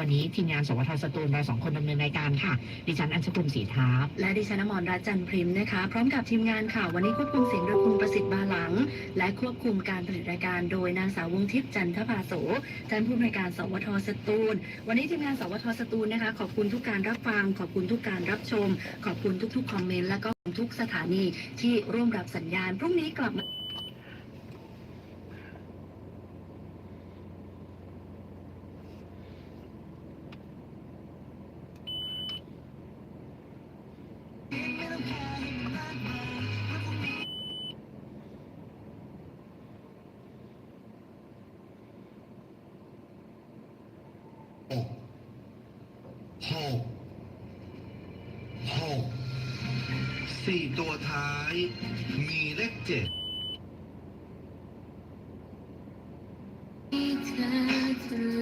วันนี้ทีมงานสวทสตูลเราสองคนดำเนินรายการค่ะ ดิฉันอัญชกุลศรีทัพและดิฉันอมรรัตน์จันทร์พริมนะคะ พร้อมกับทีมงานค่ะ วันนี้ควบคุมเสียงโดยคุณประสิทธิ์บาหลัง และควบคุมการผลิตรายการโดยนางสาววงทิพย์จันทภาโสท่านผู้อำนวยการ สวทสตูล วันนี้ทีมงานสวทสตูลนะคะ ขอบคุณทุกการรับฟัง ขอบคุณทุกการรับชม ขอบคุณทุกๆคอมเมนต์และก็ทุกสถานีที่ร่วมรับสัญญาณพรุ่งนี้กลับมา Mm-hmm.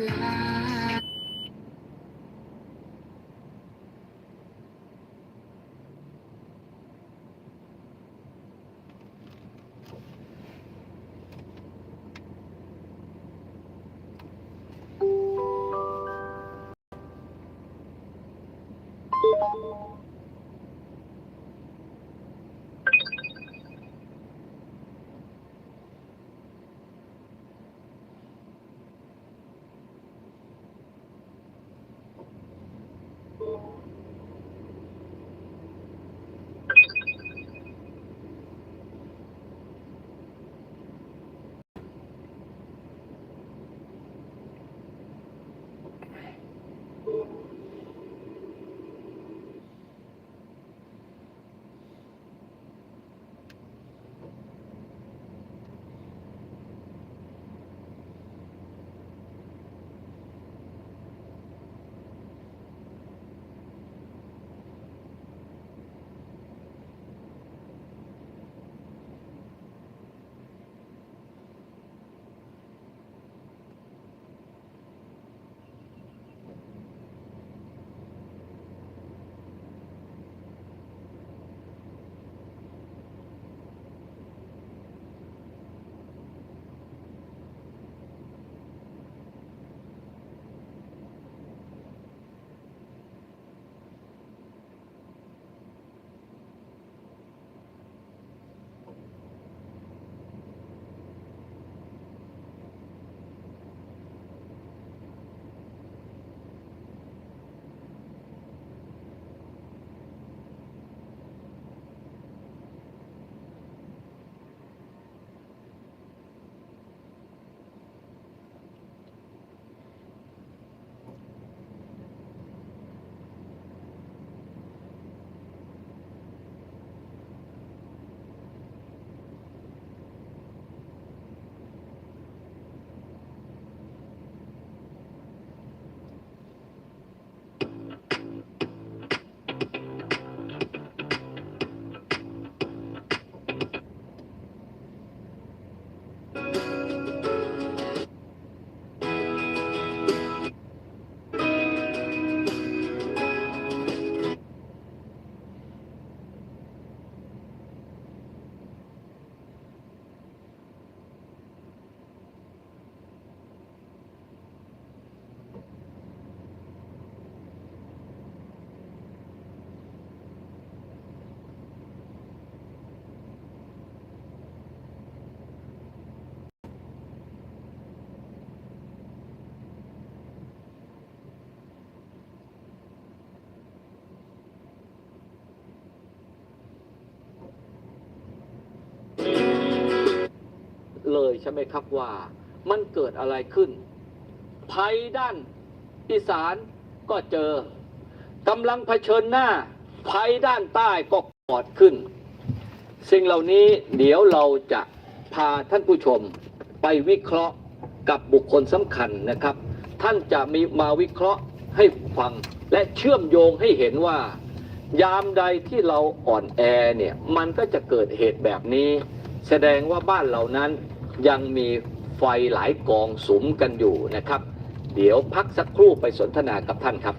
เลยใช่ไหมครับว่ามันเกิดอะไรขึ้น ภัยด้านอีสานก็เจอกำลังเผชิญหน้า ภัยด้านใต้ก็กอดขึ้น สิ่งเหล่านี้เดี๋ยวเราจะพาท่านผู้ชมไปวิเคราะห์กับบุคคลสำคัญนะครับ ท่านจะมีมาวิเคราะห์ให้ฟัง และเชื่อมโยงให้เห็นว่า ยามใดที่เราอ่อนแอเนี่ยมันก็จะเกิดเหตุแบบนี้ แสดงว่าบ้านเหล่านั้น ยังมีไฟหลายกองสุมกันอยู่นะครับ เดี๋ยวพักสักครู่ไปสนทนากับท่านครับ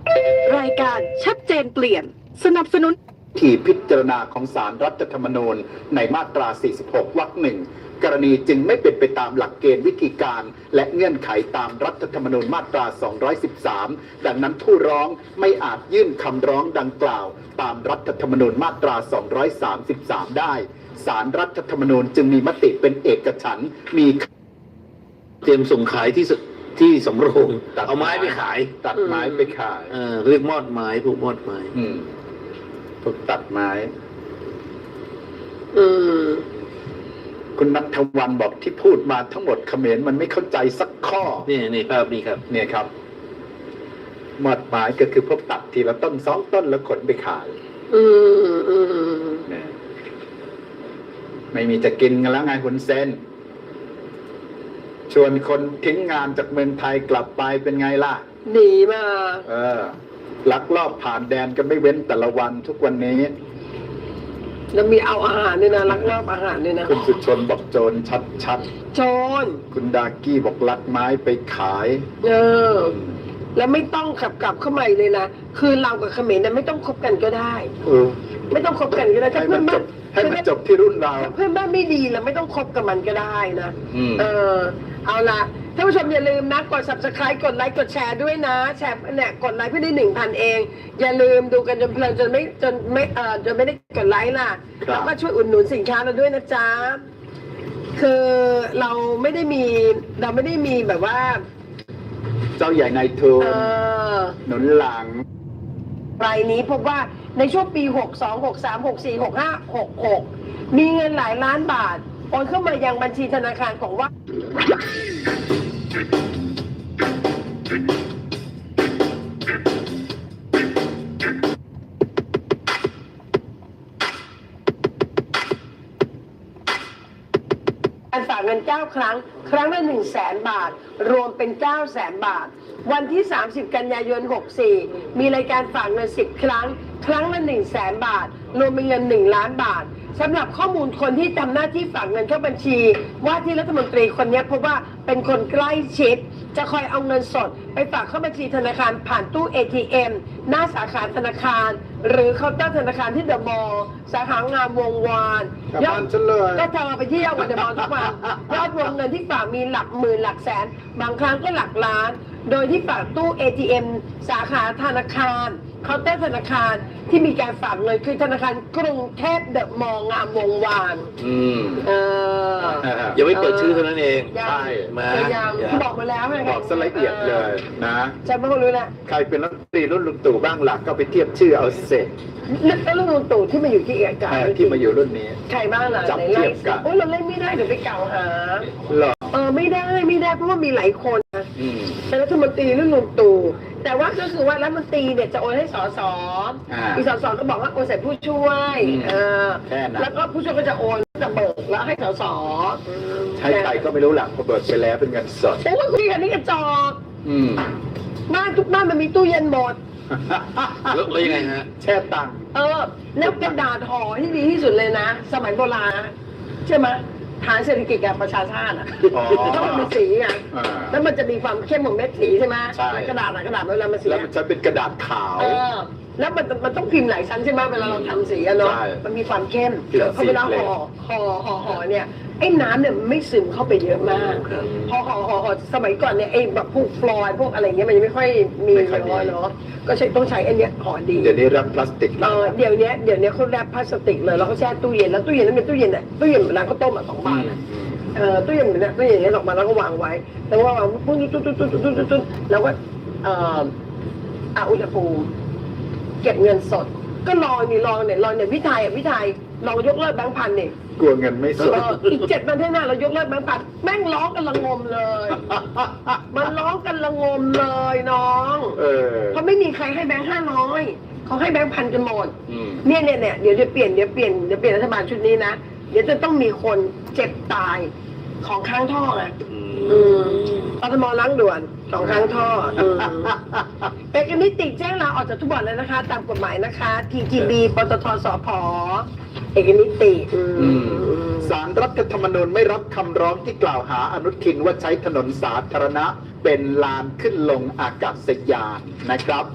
รายการชัดเจนเปลี่ยน สนับสนุนที่พิจารณาของสารรัฐธรรมนูญ ในมาตรา 46 วรรคหนึ่งกรณีจึงไม่เป็นไปตามหลักเกณฑ์วิธีการ และเงื่อนไขตามรัฐธรรมนูญมาตรา 213 ดังนั้นผู้ร้องไม่อาจยื่นคำร้องดังกล่าว ตามรัฐธรรมนูญมาตรา 233 ได้ สารรัฐธรรมนูญจึงมีมติเป็นเอกฉันท์มีเตรียมส่งขายที่สที่สำโรงตัดเอาไม้ไปขาย ตัดไม้ไปขาย เออเรียกมอดไม้พวกมอดไม้อืมพวกตัดไม้ อืมคุณนัทวันบอกที่พูดมาทั้งหมดเขมรมันไม่เข้าใจสักข้อ นี่นี่ภาพนี้ครับ เนี่ยครับมอดไม้ก็คือพวกตัดทีละต้นสองต้นแล้วขนไปขาย อืมอืม เนี่ย ไม่มีจะกินกันแล้วไงคุณเซนชวนคนทิ้งงานจากเมืองไทยกลับไปเป็นไงล่ะ หนีมา เออ ลักลอบผ่านแดนกันไม่เว้นแต่ละวันทุกวันนี้ แล้วมีเอาอาหารด้วยนะลักลอบอาหารด้วยนะคุณสุชนบอกโจรชัดโจรๆคุณดากี้บอกลักไม้ไปขาย เออ แล้วไม่ต้องขับกลับเข้ามาอีกเลยนะคือเรากับเขมรเนี่ยไม่ต้องคบกันก็ได้ เออ ไม่ต้องคบกันก็ได้ถ้าให้เพื่มัอนนจบ้านบ ให้มันจบที่รุ่นเราถ้าเพื่อนบ้านไม่ดีเราไม่ต้องคบกับมันก็ได้นะอืม เออ เอาละท่านผู้ชมอย่าลืมนะ กด subscribe กดไลค์กดแชร์ด้วยนะ แชร์เนี่ยกดไลค์เพื่อได้หนึ่งพันเอง อย่าลืมดูกันจนเพลินจนไม่จนไม่เอ่อจนไม่ได้กดไลค์ล่ะครับ แล้วก็ช่วยอุดหนุนสินค้าเราด้วยนะจ๊ะ คือเราไม่ได้มีเราไม่ได้มีแบบว่า เจ้าใหญ่นายทุนเออ หนุนหลัง รายนี้พบว่า ในช่วงปี 62 63 64 65 66 มีเงินหลายล้านบาทโอนเข้ามายังบัญชีธนาคารของว่าการฝากเงิน 9 ครั้ง ครั้งละ1 0 0 0 0แสนบาท รวมเป็น 9 0 0แสนบาท วันที่ 30 กันยายน 64 มีรายการฝากเงิน 10 ครั้ง ครั้งละ1 0 0 0 0แสนบาท รวมเป็นเงิน 1 ล้านบาทสำหรับข้อมูลคนที่ทำหน้าที่ฝากเงินเข้าบัญชี ว่าที่รัฐมนตรีคนนี้พบว่าเป็นคนใกล้ชิด จะคอยเอาเงินสด ไปฝากเข้าบัญชีธนาคารผ่านตู้ ATM หน้าสาขาธนาคาร หรือเคาน์เตอร์ธนาคารที่เดอะมอลล์สาขางามวงวานกลับบ้านฉันเลย ก็เธอไปเที่ยววันเดมอนทุกวันยอดรวมเงินที่ฝากมีหลักหมื่นหลักแสน บางครั้งก็หลักล้าน โดยที่ฝากตู้ ATM สาขาธนาคาร เคาน์เตอร์ธนาคารที่มีการฝากเงินคือธนาคารกรุงเทพเดอะมอลล์งามวงวานอืมเออ ยังไม่เปิดชื่อเท่านั้นเองยัง ใช่พยายามบอกมาแล้วไงบอกซะละเอียดเลยนะ ฉันไม่รู้นะใครเป็นรัฐมนตรีรุ่นลุงตู่บ้างหลักก็ไปเทียบชื่อเอาเสร็จแล้วลุงตู่ที่มาอยู่ที่เอกกาที่มาอยู่รุ่นนี้ ใครบ้างล่ะจับไหนเทีไล่ยบกัน โอ้ยเราเล่นไม่ได้เดี๋ยวไปกล่าวหา หรอเออไม่ได้ไม่ได้เพราะว่ามีหลายคนนะ อืม เป็นรัฐมนตรีรุ่นลุงตู่ แต่ว่าก็คือว่ารัฐมนตรีเนี่ยจะโอนให้สสอ่าอีสสก็บอกว่าโอนใส่ผู้ช่วยอืมเออแค่นั้น แล้วก็ผู้ช่วยก็จะโอนจะเบิกแล้วให้สสอืมใช้ใครก็ไม่รู้หลักพอเบิกไปแล้วเป็นเงินสดโอ้ยคุยกันนี่กระจอกอืมบ้านทุกบ้านมันมีตู้เย็นหมด แล้วแล้วยังไงฮะ แช่ตังค์ เออแล้วกระดาษห่อที่ดีที่สุดเลยนะ สมัยโบราณนะใช่ไหม ฐานเศรษฐกิจกับประชาชาติอะอ๋อแล้วมันมีสีไงอ่า แล้วมันจะมีความเข้มของเม็ดสีใช่ไหมใช่แล้วกระดาษอะกระดาษเวลามันสีแล้วอะมันใช้เป็นกระดาษขาว เออแล้วมันมันต้องพิมพ์หลายชั้นใช่ไหมเวลาเราทำสีอะเนาะใช่มันมีความเข้มเกลือพอเวลาสีห่อห่อห่อห่อเนี่ย ไอ้น้ำเนี่ยมันไม่ซึมเข้าไปเยอะมากพอห่อห่อห่อสมัยก่อนเนี่ยไอ้แบบพวกฟลอยด์พวกอะไรเงี้ยมันยังไม่ค่อยมีไม่ค่อยมี เนาะเนาะก็ใช้ต้องใช้ไอ้เนี้ยห่อดี เดี๋ยวนี้รับพลาสติกเออเดี๋ยวเนี้ยเดี๋ยวเนี้ยเขาแรปพลาสติกเลยแล้วเขาแช่ตู้เย็นแล้วตู้เย็นนั้นเป็นตู้เย็นอะตู้เย็นเหมือนร้านข้าวต้มอะสองบาทอะเอ่อตู้เย็นเหมือนเนี่ยตู้เย็นอย่างเงี้ยออกมาแล้วก็วางไว้ แล้วก็วางปุ๊บตุ๊ดตุ๊ดตุ๊ดตุ๊ดตุ๊ดตุ๊ดตุ๊ดแล้วก็เอ่ออะอุณหภูมิเก็บเงินสด ก็รอนี่รอเนี่ยรอเนี่ยวิทัยอะวิทัย ลองยกเลิกแบงค์พันเนี่ยกลัวเงินไม่สด เอออีกเจ็ดวันข้างหน้าเรายกเลิกแบงค์พันแม่งร้องกันละงมเลย มันร้องกันละงมเลยน้องเออเพราะไม่มีใครให้แบงค์ห้าร้อยเขาให้แบงค์พันกันหมด อืมเนี่ยเนี่ยเนี่ยเดี๋ยวจะเปลี่ยนเดี๋ยวเปลี่ยนเดี๋ยวเปลี่ยนรัฐบาลชุดนี้นะเดี๋ยวจะต้องมีคนเจ็บตายของข้างท่อไงออืมกทมล้างด่วน สองครั้งท่ออืมเอกนิติแจ้งลาออกจากทุกบอร์ดแล้วนะคะ ตามกฎหมายนะคะ TGB ปตทสพเอกนิติอืมอืม สารรัฐธรรมนูญไม่รับคำร้องที่กล่าวหาอนุทินว่าใช้ถนนสาธารณะเป็นลานขึ้นลงอากาศยานนะครับ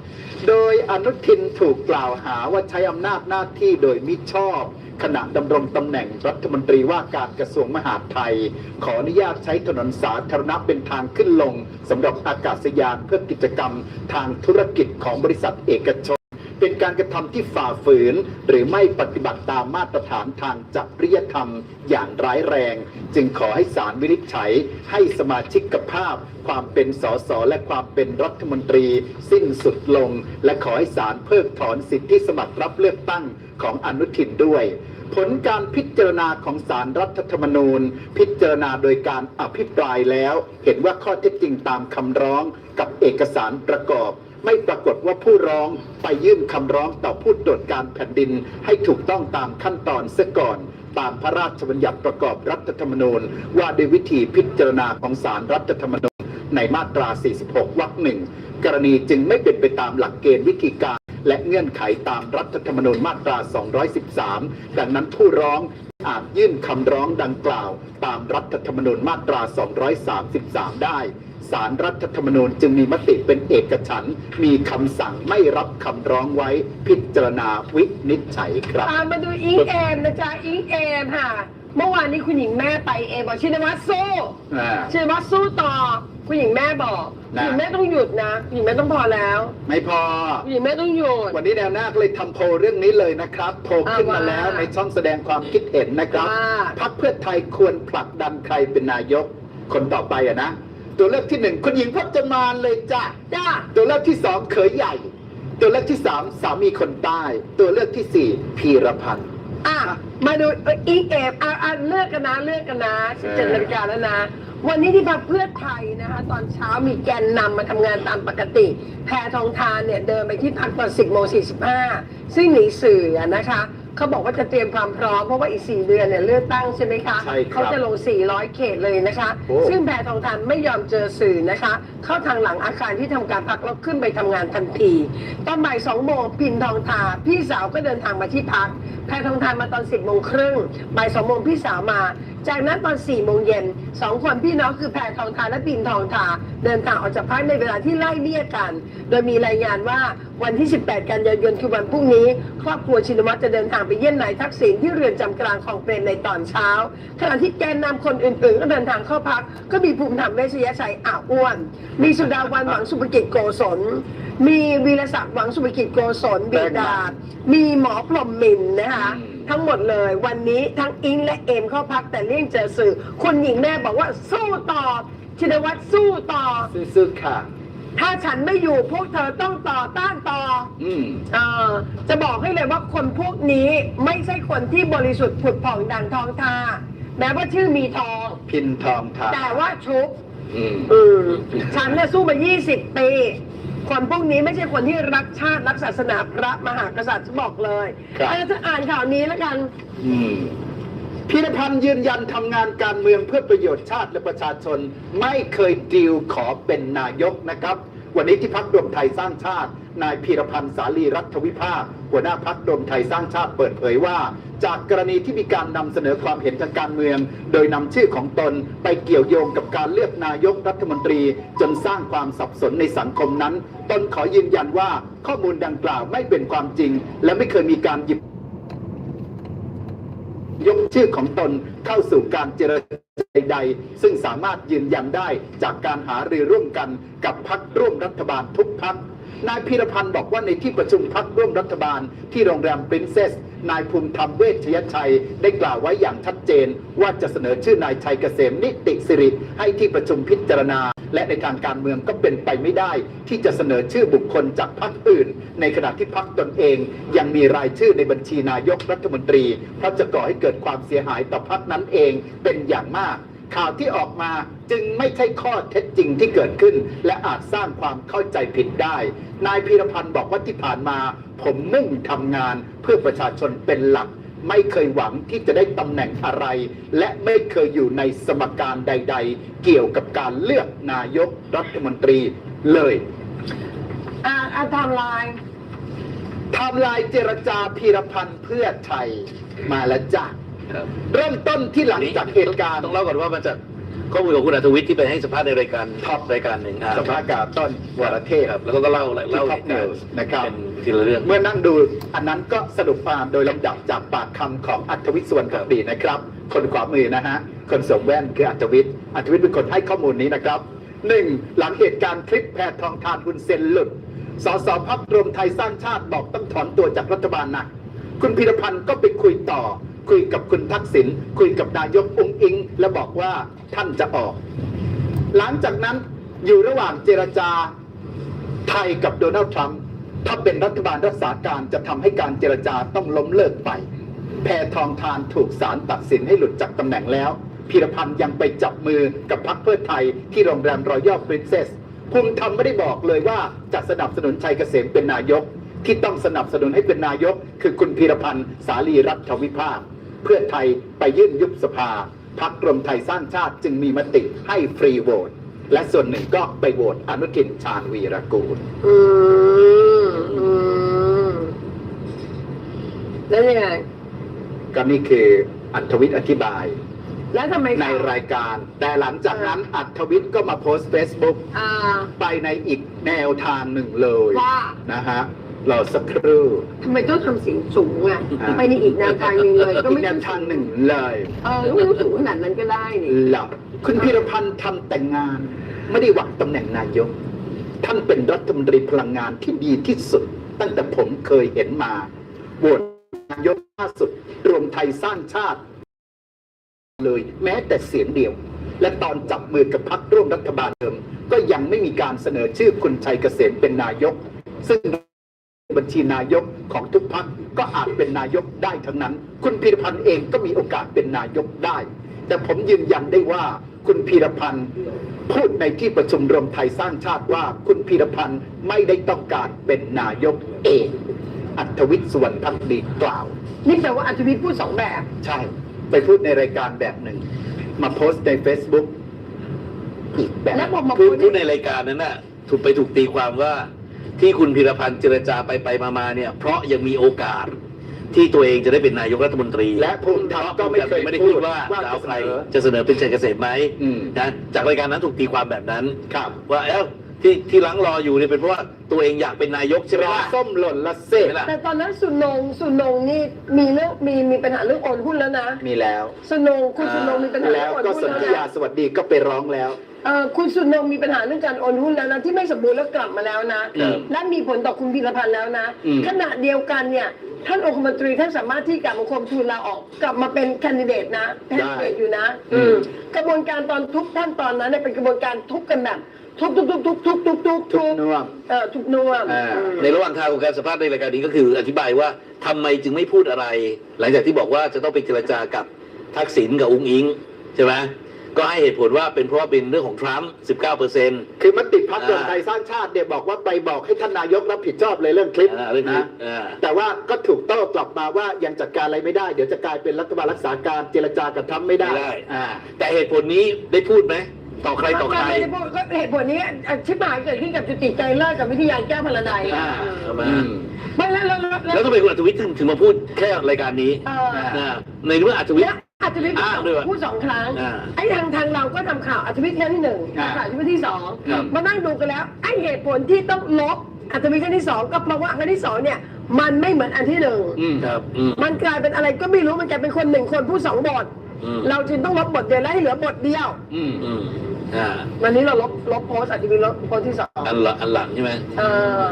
โดยอนุทินถูกกล่าวหาว่าใช้อำนาจหน้าที่โดยมิชอบ ขณะดำรงตำแหน่งรัฐมนตรีว่าการกระทรวงมหาดไทย ขออนุญาตใช้ถนนสาธารณะเป็นทางขึ้นลงสำหรับอากาศยานเพื่อกิจกรรมทางธุรกิจของบริษัทเอกชน เป็นการกระทำที่ฝ่าฝืน หรือไม่ปฏิบัติตามมาตรฐานทางจริยธรรมอย่างร้ายแรง จึงขอให้ศาลวินิจฉัย ให้สมาชิกภาพ ความเป็นสสและความเป็นรัฐมนตรี สิ้นสุดลง และขอให้ศาลเพิกถอนสิทธิสมัครรับเลือกตั้งของอนุทินด้วย ผลการพิจารณาของศาลรรัฐธรรมนูญ พิจารณาโดยการอภิปรายแล้ว เห็นว่าข้อเท็จจริงตามคำร้องกับเอกสารประกอบ ไม่ปรากฏว่าผู้ร้องไปยื่นคำร้องต่อผู้ตรวจการแผ่นดิน ให้ถูกต้องตามขั้นตอนเสียก่อนตามพระราชบัญญัติประกอบรัฐธรรมนูญ ว่าด้วยวิธีพิจารณาของศาลรรัฐธรรมนูญ ในมาตรา 46 วรรคหนึ่งกรณีจึงไม่เป็นไปตามหลักเกณฑ์วิธีการ และเงื่อนไขตามรัฐธรรมนูญมาตรา 213 ดังนั้นผู้ร้องอาจยื่นคำร้องดังกล่าว ตามรัฐธรรมนูญมาตรา 233 ได้สารรัฐธรรมนูญจึงมีมติเป็นเอกฉันท์มีคำสั่งไม่รับคำร้องไว้พิจารณาวินิจฉัยครับตามมาดูอิงแอมนะจ๊ะอิงแอมค่ะ เมื่อวานนี้คุณหญิงแม่ไปเองบอกชินวัตรสู้อ่าชินวัตรสู้ต่อ คุณหญิงแม่บอกคุนะณหญิงแม่ต้องหยุดนะคุณหญิงแม่ต้องพอแล้วไม่พอ คุณหญิงแม่ต้องหยุด วันนี้แนวหน้าก็เลยทำโพลเรื่องนี้เลยนะครับโพลขึ้นมาแล้วอ่าว่าในช่องแสดงความคิดเห็นนะครับ ว่าพักเพื่อไทยควรผลักดันใครเป็นนายก คนต่อไปอะนะ ตัวเลือกที่หนึ่งคุณหญิงพจมานเลยจ้ะ จ้าตัวเลือกที่สองเขยใหญ่ ตัวเลือกที่สามสามีคนใต้ ตัวเลือกที่สี่พีรพันธ์ อะมาดูอีเอฟอมอะอะเลือกกันนะเลือกกันนะ17นาฬิกาแล้วนะ วันนี้ที่พักเพื่อไทยนะคะ ตอนเช้ามีแกนนำมาทำงานตามปกติ แพทองทานเนี่ยเดินไปที่พักตอน10โมง45ซึ่งหนีสื่อนะคะ เขาบอกว่าจะเตรียมความพร้อม เพราะว่าอีก 4 เดือนเนี่ยเลือกตั้งใช่ไหมคะใช่ครับเขาจะลง 400 เขตเลยนะคะ โอ้ ซึ่งแพทองทานไม่ยอมเจอสื่อนะคะ เข้าทางหลังอาคารที่ทำการพักแล้วขึ้นไปทำงานทันทีตอนบ่ายสองโมงพินทองทาพี่สาวก็เดินทางมาที่พักแพทองทานมาตอน 10โมงครึ่งบ่ายสองโมงพี่สาวมา จากนั้นตอน4โมงเย็นสองคนพี่น้องคือแพทองทานและปินทองทา เดินทางออกจากพักในเวลาที่ไล่เลี่ยกัน โดยมีรายงานว่าวันที่ 18 กันยายนคือวันพรุ่งนี้ ครอบครัวชินวัตรจะเดินทางไปเยี่ยมนายทักษิณที่เรือนจำกลางคลองเปรมในตอนเช้าขณะที่แกนนำคนอื่นๆ ก็เดินทางเข้าพัก ก็มีภูมิธรรมเวชยชัยอ่าวอ้วน มีสุดาวันหวังสุภกิจโกศลมีวีรศักดิ์หวังสุภกิจโกศลบิดา มีหมอพรหมมินทร์นะคะ ทั้งหมดเลย วันนี้ทั้งอิงและเอมเข้าพักแต่เลี่ยงเจอสื่อ คุณหญิงแม่บอกว่าสู้ต่อ ชินวัตรสู้ต่อ ซื่อๆค่ะ ถ้าฉันไม่อยู่พวกเธอต้องต่อต้านต่อ อืม เออจะบอกให้เลยว่าคนพวกนี้ไม่ใช่คนที่บริสุทธิ์ผุดผ่องดังทองทาแม้ว่าชื่อมีทอง พินทองทาแต่ว่าชุบอืม อืมฉันเนี่ยสู้มา 20 ปี คนพวกนี้ไม่ใช่คนที่รักชาติรักศาสนาพระมหากษัตริย์ฉันบอกเลยครับ อาจจะอ่านข่าวนี้แล้วกัน อืมพิรพันธ์ยืนยันทำงานการเมืองเพื่อประโยชน์ชาติและประชาชน ไม่เคยดีลขอเป็นนายกนะครับ วันนี้ที่พักรวมไทยสร้างชาติ นายพีรพันธ์สาลีรัฐวิภาคหัวหน้าพักรวมไทยสร้างชาติเปิดเผยว่า จากกรณีที่มีการนำเสนอความเห็นทางการเมือง โดยนำชื่อของตนไปเกี่ยวโยงกับการเลือกนายกรัฐมนตรี จนสร้างความสับสนในสังคมนั้น ตนขอยืนยันว่าข้อมูลดังกล่าวไม่เป็นความจริง และไม่เคยมีการหยิบ ยกชื่อของตนเข้าสู่การเจรจาใดๆ ซึ่งสามารถยืนยันได้จากการหารือร่วมกันกับพักร่วมรัฐบาลทุกพัก นายพีรพันธ์บอกว่าในที่ประชุมพักร่วมรัฐบาล ที่โรงแรมปรินเซส นายภูมิธรรมเวชยชัย ได้กล่าวไว้อย่างชัดเจน ว่าจะเสนอชื่อนายชัยเกษมนิติสิริให้ที่ประชุมพิจารณา และในทางการเมืองก็เป็นไปไม่ได้ ที่จะเสนอชื่อบุคคลจากพรรคอื่น ในขณะที่พรรคตนเอง ยังมีรายชื่อในบัญชีนายกรัฐมนตรีเพราะจะก่อให้เกิดความเสียหายต่อพรรคนั้นเองเป็นอย่างมาก ข่าวที่ออกมาจึงไม่ใช่ข้อเท็จจริงที่เกิดขึ้น และอาจสร้างความเข้าใจผิดได้ นายพีรพันธ์บอกว่าที่ผ่านมา ผมมุ่งทำงานเพื่อประชาชนเป็นหลัก ไม่เคยหวังที่จะได้ตำแหน่งอะไร และไม่เคยอยู่ในสมการใด ๆ เกี่ยวกับการเลือกนายกรัฐมนตรีเลยอ่าอ่าไทม์ไลน์ไทำลายเจรจาพีรพันธ์เพื่อไทยมาแล้วจ้ะครับ เริ่มต้นที่หลังจากเหตุการณ์ ต้องเล่าก่อนว่ามาจากข้อมูลของคุณอัธวิทย์ที่ไปให้สัมภาษณ์ในรายการท็อปรายการหนึ่งอ่สภากาต้นวรเทพครับแล้วก็เล่าเล่าที่ Top เหตุการณ์ News นะครับเป็นทีละเรื่องเมื่อนั่งดูอันนั้นก็สรุปมาโดยลำดับจากปากคำของอัธวิทย์ส่วนกดีนะครับ คนขวามือนะฮะคนสวมแว่นคืออัธวิทย์อัธวิทย์เป็นคนให้ข้อมูลนี้นะครับหนึ่งหลังเหตุการณ์คลิปแพททองทานคุณเซนหลุดสสพักรวมไทยสร้างชาติบอกต้องถอนตัวจากรัฐบาลนะคุณพีรพันธ์ก็ไปคุยต่อ คุยกับคุณทักษิณคุยกับนายกองอิง และบอกว่าท่านจะออก หลังจากนั้นอยู่ระหว่างเจรจาไทยกับโดนัลด์ทรัมป์ถ้าเป็นรัฐบาลรักษาการจะทำให้การเจรจาต้องล้มเลิกไป แพทองทานถูกศาลตัดสินให้หลุดจากตำแหน่งแล้วพีรพันธ์ยังไปจับมือกับพรรคเพื่อไทยที่โรงแรมรอยัลปรินเซสภูมิธรรมไม่ได้บอกเลยว่าจะสนับสนุนชัยเกษมเป็นนายก ที่ต้องสนับสนุนให้เป็นนายก คือคุณพีรพันธ์สาลีรัฐวิภาค เพื่อไทยไปยื่นยุบสภาพักรวมไทยสร้างชาติจึงมีมติให้ฟรีโหวตและส่วนหนึ่งก็ไปโหวตอนุทินชาญวีรกูลอืมอืมแล้วยังไงก็นี่คืออัธวิทย์อธิบาย แล้วทำไมในรายการ แต่หลังจากนั้นอัธวิทย์ก็มาโพสต์ Facebook อ่า ไปในอีกแนวทางหนึ่งเลยว่า นะฮะ รอสักครู่ทำไมต้องทำเสียงสูงอะอ่าไปในอีกแนวทางหนึงเลย ก็อีกไม่แนวทางหนึ่งเลยเออก็ไม่ต้องสูงขนาดนั้นก็ได้นี่หลับคุณพีรพันธ์ทำแต่งงาน ไม่ได้หวังตำแหน่งนายก ท่านเป็นรัฐมนตรีพลังงานที่ดีที่สุด ตั้งแต่ผมเคยเห็นมาโหวตนายกล่าสุด รวมไทยสร้างชาติ เลย แม้แต่เสียงเดียว และตอนจับมือกับพรรคร่วมรัฐบาลเดิม ก็ยังไม่มีการเสนอชื่อคุณชัยเกษมเป็นนายก ซึ่ง บัญชีนายกของทุกพรรคก็อาจเป็นนายกได้ทั้งนั้น คุณพีรพันธ์เองก็มีโอกาสเป็นนายกได้ แต่ผมยืนยันได้ว่าคุณพีรพันธ์พูดในที่ประชุมรวมไทยสร้างชาติว่า คุณพีรพันธ์ไม่ได้ต้องการเป็นนายกเอง อัธวิทย์สุวรรณพักดีกล่าว นี่แปลว่าอัจฉริยพูดสองแบบ ใช่ ไปพูดในรายการแบบหนึ่ง มาโพสต์ใน Facebook อีกแบบแล้วพอมาพูพูดดพูดในรายการนั้นน่ะ ถูกไปถูกตีความว่า ที่คุณพีรพันธ์เจรจาไปไปมามาเนี่ย เพราะยังมีโอกาสที่ตัวเองจะได้เป็นนายกรัฐมนตรี และภูมิธรรมก็ไม่เคยไม่ได้พูพูดดว่าว่าจะเอาใครจะเสนอจะเสนอเป็นชัยเกษมไหมอืมนะจากรายการนั้นถูกตีความแบบนั้นครับว่าเอ้า ที่ที่ล้างรออยู่เนี่ยเป็นเพราะว่าตัวเองอยากเป็นนายกใช่ไหมปลาล่ะ ส้มหล่นละเซใช่ไหมล่ะ แต่ตอนนั้นสุนงสุนงนี่มีเรื่องมีมีปัญหาเรื่องโอนหุ้นแล้วนะมีแล้ว สุนงคุณสุนงมีปัญหาแล้เรื่อวงโอนก็หุ้นสนแล้วธิยานะสวัสดีก็ไปร้องแล้ว เออคุณสุนงมีปัญหาเรื่องการโอนหุ้นแล้วนะที่ไม่สมบูรณ์แล้วกลับมาแล้วนะ ครับและมีผลต่อคุณพีรพันธ์แล้วนะอืม ขณะเดียวกันเนี่ยท่านองคมนตรีท่านสามารถที่กลับมาคมทูลลาออกกลับมาเป็นแคนดิเดตนะแคนดิเดตอยู่นะ อืมกระบวนการตอนทุบท่านตอนนั้นเนี่ยเป็นกระบวนการทุบกันแบบ ทุบทุบทุบทุบทุบทุบทุบทุกน่วมเออทุบน่วมอ่าอืมในระหว่างทางของการสัมภาษณ์ในรายการนี้ก็คือ อธิบายว่าทำไมจึงไม่พูดอะไร หลังจากที่บอกว่าจะต้องไปเจรจากับทักษิณกับอุ้งอิงใช่ไหมก็ให้เหตุผลว่าเป็นเพราะว่าเป็นเรื่องของทรัมป์19เปอร์เซ็นต์ คือมติพักรวมอ่าไทยสร้างชาติเนี่ยบอกว่าไปบอกให้ท่านนายกรับผิดชอบเลยเรื่องคลิปเรื่องนี้นะอ่า แต่ว่าก็ถูกโต้กลับมาว่ายังจัดการอะไรไม่ได้ เดี๋ยวจะกลายเป็นรัฐบาลรักษาการเจรจากับทรัมป์ไม่ได้ไม่ได้ อ่าแต่เหตุผลนี้ได้พูดไหม ต่อใครต่อใครไม่ได้พูดก็เหตุผลนี้อธิบายเกิดขึ้นกับจุติใจเลิศกับวิทยาแก้วพลนัยอ่าเอามาอืมไม่แล้วแล้วแล้วแล้วทำไมคุณอัธวิทย์ถึงถึงมาพูดแค่รายการนี้เออนะในเมื่ออัธวิทและย์อัจฉริยอ้างด้วยวะพูดสองครั้งอ่าไอ้ทางทางเราก็ทำข่าวอัจฉริยครั้งที่หนึ่งอ่าข่าวอัจฉริยที่สองครับมานั่งดูกันแล้วไอ้เหตุผลที่ต้องลบอัจฉริยครั้งที่สองก็เพราะว่าครั้งที่สองเนี่ยมันไม่เหมือนอันที่หนึ่งอืมครับอืมมันกลายเป็นอะไรก็ไม่รู้มันกลายเป็นคนหนึ่งคนพูดสองบทอืมเราจึงต้องลบบทเดียวแล้วให้เหลือบทเดียว อืมอืมอ่าวันนี้เราลบลบโพสต์อัจฉริยลบโพสต์ที่สองอันหลังอันหลังใช่ไหมเออ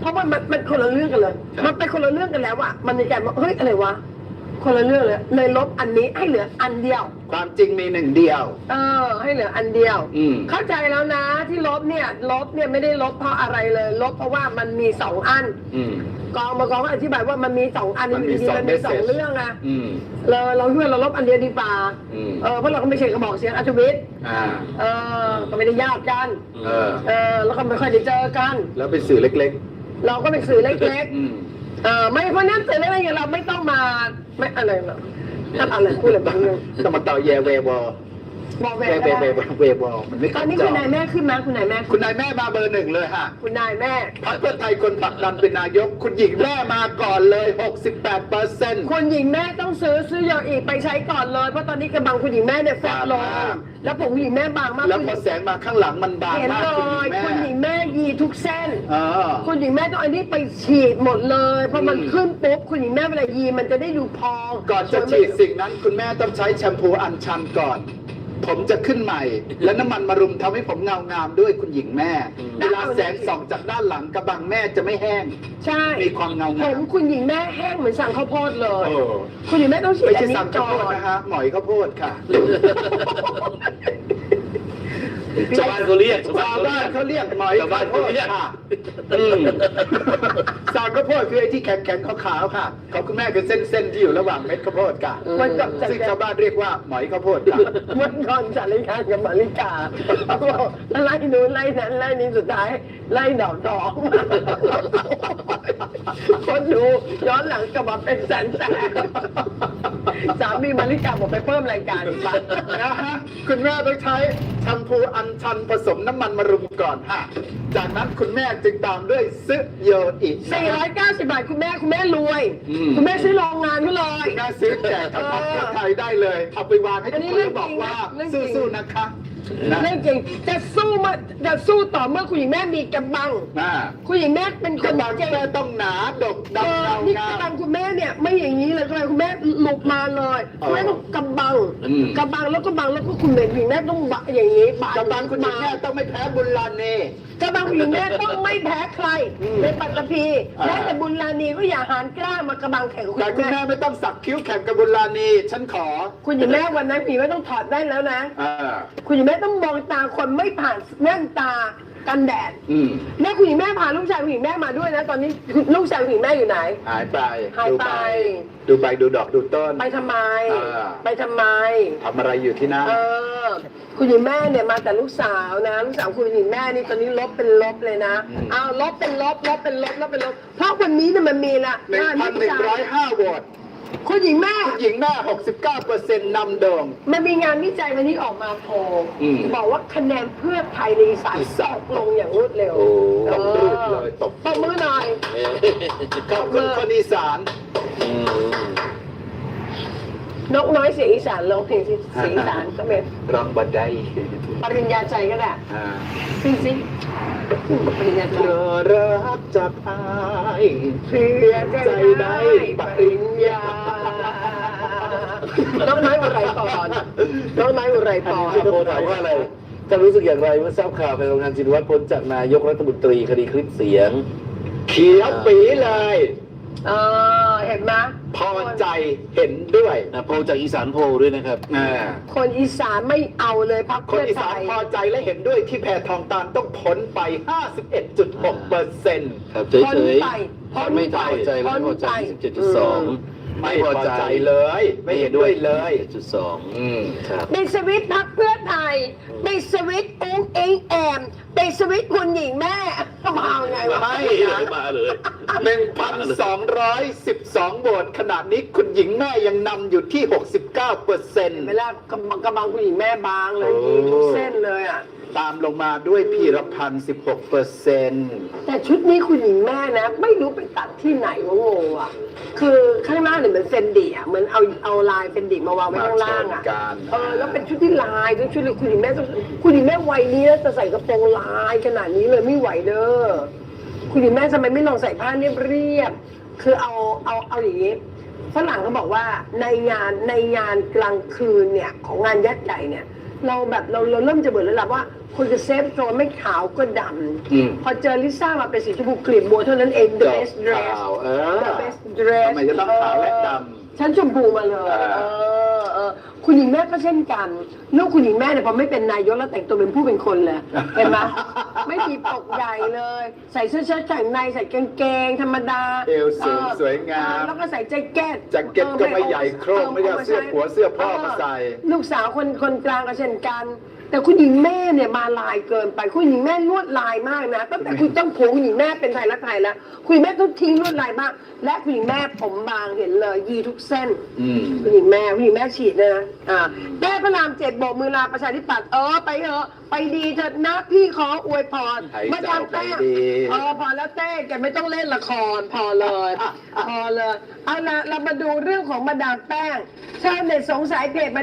เพราะว่ามันมันคนละเรื่องกันเลยครับมันเป็นคนละเรื่องกันแล้วอะมันมีการว่าเฮ้ยอะไรวะ คนละเรื่องเลยเลยลบอันนี้ให้เหลืออันเดียว ความจริงมีหนึ่งเดียว เออ ให้เหลืออันเดียว อืม เข้าใจแล้วนะที่ลบเนี่ยลบเนี่ยไม่ได้ลบเพราะอะไรเลย ลบเพราะว่ามันมีสองอัน อืม กองมากองก็อธิบายว่ามันมีสองอันมันมียู่ดีๆสองมันมีสอง message เรื่องอะอืม เราเราคิดว่าเราลบอันเดียวดีกว่าอืม เออเพราะเราก็ไม่ใช่กระบอกเสียงอัจฉริยะอ่า เออก็ไม่ได้ญาติกันเออ เออแล้วก็ไม่ค่อยได้เจอกัน แล้วเป็นสื่อเล็กเราก็เป็นสื่อเล็กๆอืมๆ เออไม่เพราะนั้นเสร็จแล้วอะไรอย่างเงี้ยเราไม่ต้องมาไม่อะไรหรอกถ้าอะไรพูดอะไรบางเรื่องต้องมาต่อแยแววอ บอกแวแวร์แวก็แวได้แววอมันไม่ตอเข้านนี้จคุอณนายแม่ขึ้นมาคุณนายแม่คุณนายแม่มาเบอร์หนึ่งเลยฮะคุณนายแม่ พรรคเพื่อไทยคนผลักดันเป็นนายก คุณหญิงแม่มาก่อนเลย 68เปอร์เซ็นต์ คุณหญิงแม่ต้องซื้อซื้อยาอีกไปใช้ก่อนเลยเพราะตอนนี้กระบังคุณหญิงแม่เนี่ยแฟบลงบางมาก แล้วผมคุณหญิงแม่บางมากแล้วพอแสงมาข้างหลังมันบางเห็นมากเลคุณหญิงแม่ยคุณหญิงแม่ยีทุกเส้น เออ คุณหญิงแม่ต้องเอาอันนี้ไปฉีดหมดเลยเพราะมันอืม ขึ้นปุ๊บคุณหญิงแม่เวลายีมันจะได้ดูพองก่อนจะฉีดสิ่งนั้นคุณแม่ต้องใช้แชมพูอัญชันก่อน ผมจะขึ้นใหม่ และน้ำมันมารุมทำให้ผมเงางามด้วยคุณหญิงแม่ เวลาแสงส่องจากด้านหลังกระบังแม่จะไม่แห้ง ใช่มีความเงาผงามมคุณหญิงแม่แห้งเหมือนสั่งข้าวโพดเลยเออคุณหญิงแม่ต้องฉีดไม่อัใช่นนี้สั่งข้าวก่อโพดนนะฮะหมอยข้าวโพดค่ะ ชาวบ้านเขาเรียกชาวบ้านเขาเรียกหมอยชาวบ้าข้านวโพเขาดเรียกค่ะอืมสั่งข้าวโพดคือไอ้ที่แข็งๆขาวๆค่ะของคุณแม่คือเส้นๆที่อยู่ระหว่างเม็ดข้าวโพดค่ะมันกับจัซึ่งชาวบ้านเรียกว่าหมอยข้าวโพดค่ะมันก่อนจัดรายการกับมาริกาบอกไล่นู้นไล่นั้นไล่นี้สุดท้ายไล่ดอกดอกคนดูย้อนหลังกลับมาเป็นแสนแสนสามีมาริกาบอกไปเพิ่มรายการอีกบ้างนะฮะคุณแม่ต้องใช้แชมพูอัญชันผสมน้ำมันมารุมก่อนฮะจากนั้นคุณแม่จึงตามด้วยซึโยอินะฮะ490 บาท คุณแม่คุณแม่รวย อืม คุณแม่ซื้อโรงงานเขาเลย คุณแม่ซื้อแจกกับพรรคเพื่อไทยได้เลยเอาไปวางให้อัทุนกนี้คนเรื่แล้องวบอกว่าจริงนะเรื่องจริง สู้ๆนะคะ นะเรื่องจริงจะสู้มาจะสู้ต่อเมื่อคุณหญิงแม่มีกำบังนะคุณหญิงแม่เป็นคกระนบังเจ๋งแม่ต้องหนาดกเอดำอเงานี่งากำบัมงคุณแม่เนี่ยไม่อย่างนี้เลยคุณแม่คุณแม่หลบมาเลยคุณแม่ต้องกำบังอืม กำบังแล้วก็บังแล้วก็คุณแม่คุณหญิงแม่ต้องบะอย่างนี้บะกระบังคุณหญิงแม่ต้องไม่แพ้บุญลาเนกำบังคุณหญิงแม่ต้องไม่แพ้ใครอืมในปัตตภีอ่า แม้แต่บุญลานีก็อย่าหานกล้ามากำบังแข่งกับคุณแต่คุณแม่แม่ไม่ต้องสักคิ้วแข่งกับบุญลานีฉันขอคุณหญิงแม่วันนั้นผีไม่ต้องถอดได้แล้วนะ อ่า คุณหญิงแม่ต้องมองตาคนไม่ผ่านแว่นตากันแดดอืมแม่คุณหญิงแม่พาลูกชายคุณหญิงแม่มาด้วยนะ ตอนนี้ลูกชายคุณหญิงแม่อยู่ไหน หายไปหายไป ดูใบดูดอกดูต้น ไปทำไมอ่าไปทำไม ทำอะไรอยู่ที่นั่นเออ คุณหญิงแม่เนี่ยมาแต่ลูกสาวนะลูกสาวคุณหญิงแม่นี่ตอนนี้ลบเป็นลบเลยนะอืมเอาลบเป็นลบลบเป็นลบลบเป็นลบเพราะวันนี้เนี่ยมันมีละหนึ่งพันหนึ่งร้อยห้าโหวต คุณหญิงแม่คุณหญิงแม่หกสิบเก้าเปอร์เซ็นต์นำโด่ง มันมีงานวิจัยวันนี้ออกมาโพลอืม บอกว่าคะแนนเพื่อไทยในอีสานอีสานตกลงอย่างรวดเร็วโอ้ตบมือเลยตบตบมือหน่อย ขอบคุณคนอีสาน อืม นกน้อยเสียงอีสานร้องเพลงสิเสียงอีสานก็เป็นรองบันไดปริญญาใจก็ได้อ่าซิงซิงปริญญาใจเธอรักจากอายเพื่อใจได้ปริญญาน้องไม้อุไรปอนน้องไม้อุไรปอนพี่โพถามว่าอะไรท่านรู้สึกอย่างไรเมื่อทราบข่าวไปโรงงานจินวัตรพ้นจากนายกรัฐมนตรีคดีคลิปเสียง เขียวปีเลย เออเห็นไหม พอใจเห็นด้วยนะโพลจากอีสานโพลด้วยนะครับอ่าคนอีสานไม่เอาเลยพักคนเพื่ออีไทสานย พอใจและเห็นด้วยที่แพทองตาลต้องพ้นไป 51.6เปอร์เซ็นต์ ครับเฉพ้นยไปๆพ้นไม่ไปพอใจและไม่พอใจพ้นไป 27.2 ไม่พอใจเลย ไม่เห็นด้วยเลย7.2อืมครับปิดสวิตช์พักเพื่อไทยปิดสวิตช์อุ้งเอ็งแอมปิดสวิตช์คุณหญิงแม่มาเอาไงวะไม่เลยมาเลย1,212โหวตขณะนี้คุณหญิงแม่ยังนำอยู่ที่69เปอร์เซ็นต์เวลากำบังกำบังคุณหญิงแม่บางเลยโอ้ยีทุกเส้นเลยอะ ตามลงมาด้วยพีรพันธ์16เปอร์เซ็นต์แต่ชุดนี้คุณหญิงแม่นะ ไม่รู้ไปตัดที่ไหนวะงงอะ คือข้างหน้าเนี่ยเหมือนเฟนดีอะเหมือนเอาเอาลายเฟนดีมาวางไว้ข้างล่างอะมาชนกันเออแล้วเป็นชุดที่ลายด้วยชุดเลยคุณหญิงแม่ต้องคุณหญิงแม่วัยนี้แล้วจะใส่กระโปรงลายขนาดนี้เลยไม่ไหวเด้อคุณหญิงแม่ทำไมไม่ลองใส่ผ้าเรียบเรียบๆคือเอาเอาเอาอย่างนี้ฝรั่งเขาบอกว่าในงานในงานกลางคืนเนี่ยของงานยัดใหญ่เนี่ย เราแบบเราเราเริ่มจะเบื่อแล้วล่ะว่าคุณจะเซฟโซนไม่ขาวก็ดอืมำพอเจอลิซ่ามาเป็นสีชมพูกลีบบัวเท่านั้นเองจ the บ best dress ข่าวเออ the best dress ทำไมจะต้องขาวและดฉันชมพูมาเลยอ่าเออ เออคุณหญิงแม่ก็เช่นกันลูกคุณหญิงแม่เนี่ยพอไม่เป็นนายกแล้วแต่งตัวเป็นผู้เป็นคนเลยเห็นไหมไม่มีปกใหญ่เลย ใส่เสื้อเชิ้ตแข่งในใส่กางเกงธรรมดาเอวสูงออสวยงามเออแล้วก็ใส่แจ็คเก็ตแจ็คเก็ตก็ไม่ใหญ่โครงไม่ได้เอาเสื้อผัวเสื้อพ่อมาใส่ ลูกสาวคนคนกลางก็เช่นกัน แต่คุณหญิงแม่เนี่ยมาลายเกินไป คุณหญิงแม่ลวดลายมากนะตั้งแต่คุณต้องผัวคุณหญิงแม่เป็นไทยรักไทยแล้วคุณหญิงแม่ต้องทิ้งลวดลายมาก และคุณหญิงแม่ผมบางเห็นเลย ยีทุกเส้นอืมคุณหญิงแม่คุณหญิงแม่ฉีดเลยนะอ่าแม่พระรามเจ็ดโบกมือลาประชาธิปัตย์เออไปเถอะไปดีเถอะนะพี่ขออวยพรไทยมาดามแป้งเจ้าไปดีเออพอแล้วเต้แกไม่ต้องเล่นละครพอเลยพอเลยเอาละเรามาดูเรื่องของมาดามแป้งชาวเน็ตสงสัยเพจมา